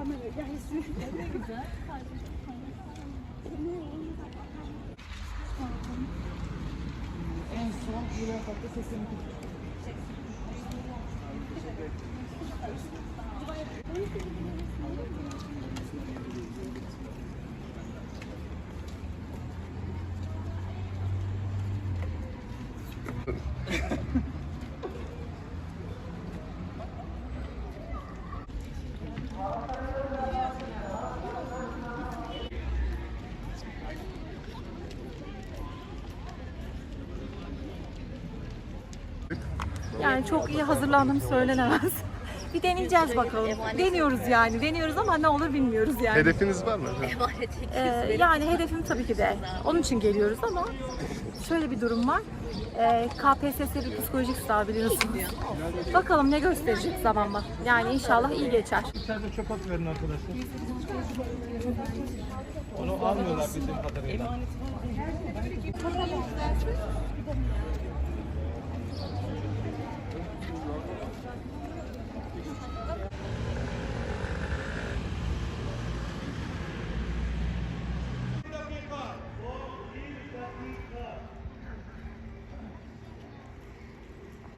En son mülakatta sesini Yani çok iyi hazırlandım söylenemez. Bir deneyeceğiz bakalım. Deniyoruz yani. Deniyoruz ama ne olur bilmiyoruz yani. Hedefiniz var mı? Ee, yani hedefim tabii ki de. Onun için geliyoruz ama şöyle bir durum var. Ee, KPSS bir psikolojik sınav biliyorsunuz. Bakalım ne gösterecek zamanla. Yani inşallah iyi geçer. İçeride çöp at verin arkadaşlar. Onu almıyorlar bizim kadarıyla.